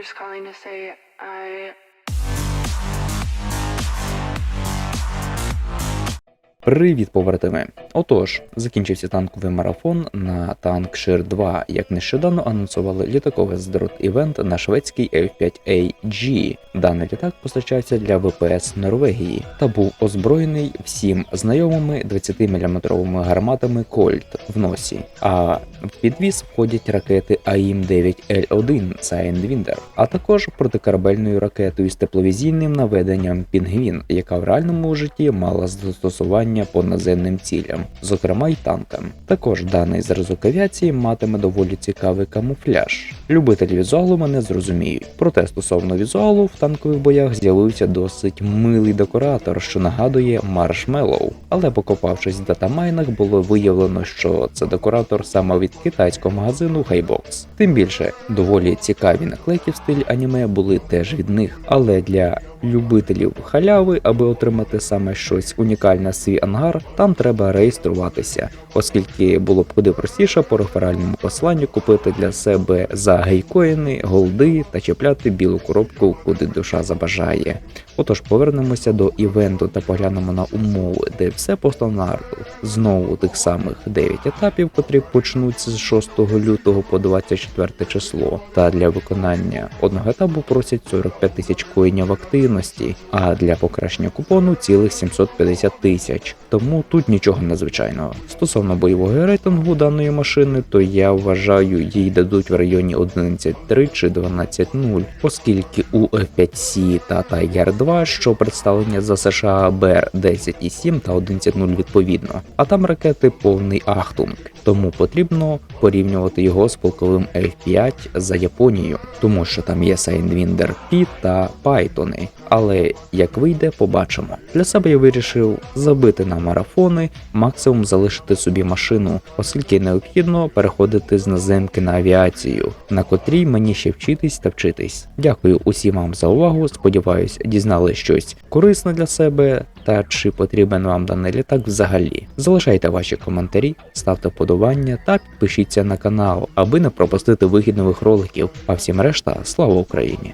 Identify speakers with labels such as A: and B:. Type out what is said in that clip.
A: just calling to say I
B: Привіт, побратими! Отож, закінчився танковий марафон на танк Шир 2, як нещодавно анонсували літаковий здрот івент на шведський F5AG. Даний літак постачався для ВПС Норвегії та був озброєний всім знайомими 20-мм гарматами Кольт в носі. А в підвіз входять ракети АІМ-9Л1 Sidewinder, а також протикорабельною ракетою з тепловізійним наведенням Пінгвін, яка в реальному житті мала застосування по наземним цілям, зокрема й танкам. Також даний зразок авіації матиме доволі цікавий камуфляж. Любителі візуалу мене зрозуміють. Проте стосовно візуалу в танкових боях з'явився досить милий декоратор, що нагадує маршмеллоу. Але покопавшись в датамайнах, було виявлено, що це декоратор саме від китайського магазину Highbox. Тим більше доволі цікаві наклейки в стилі аніме були теж від них, але для любителів халяви, аби отримати саме щось унікальне свій ангар, там треба реєструватися, оскільки було б куди простіше по реферальному посланню купити для себе за гейкоїни, голди та чіпляти білу коробку, куди душа забажає. Отож, повернемося до івенту та поглянемо на умови, де все по стандарту. Знову тих самих 9 етапів, котрі почнуться з 6 лютого по 24 число. Та для виконання одного етапу просять 45 тисяч коїнів активності, а для покращення купону цілих 750 тисяч. Тому тут нічого незвичайного. Стосовно бойового рейтингу даної машини, то я вважаю, їй дадуть в районі 11.3 чи 12.0, оскільки у F5C та Tiger 2, що представлені за США БР 10.7 та 11.0 відповідно, а там ракети повний ахтунг. Тому потрібно порівнювати його з полковим F5 за Японією, тому що там є Sidewinder P та Python. Але як вийде, побачимо. Для себе я вирішив забити на марафони, максимум залишити собі машину, оскільки необхідно переходити з наземки на авіацію, на котрій мені ще вчитись та вчитись. Дякую усім вам за увагу. Сподіваюсь, дізнали щось корисне для себе та чи потрібен вам даний літак взагалі. Залишайте ваші коментарі, ставте вподобання та підпишіться на канал, аби не пропустити вихід нових роликів. А всім решта, слава Україні!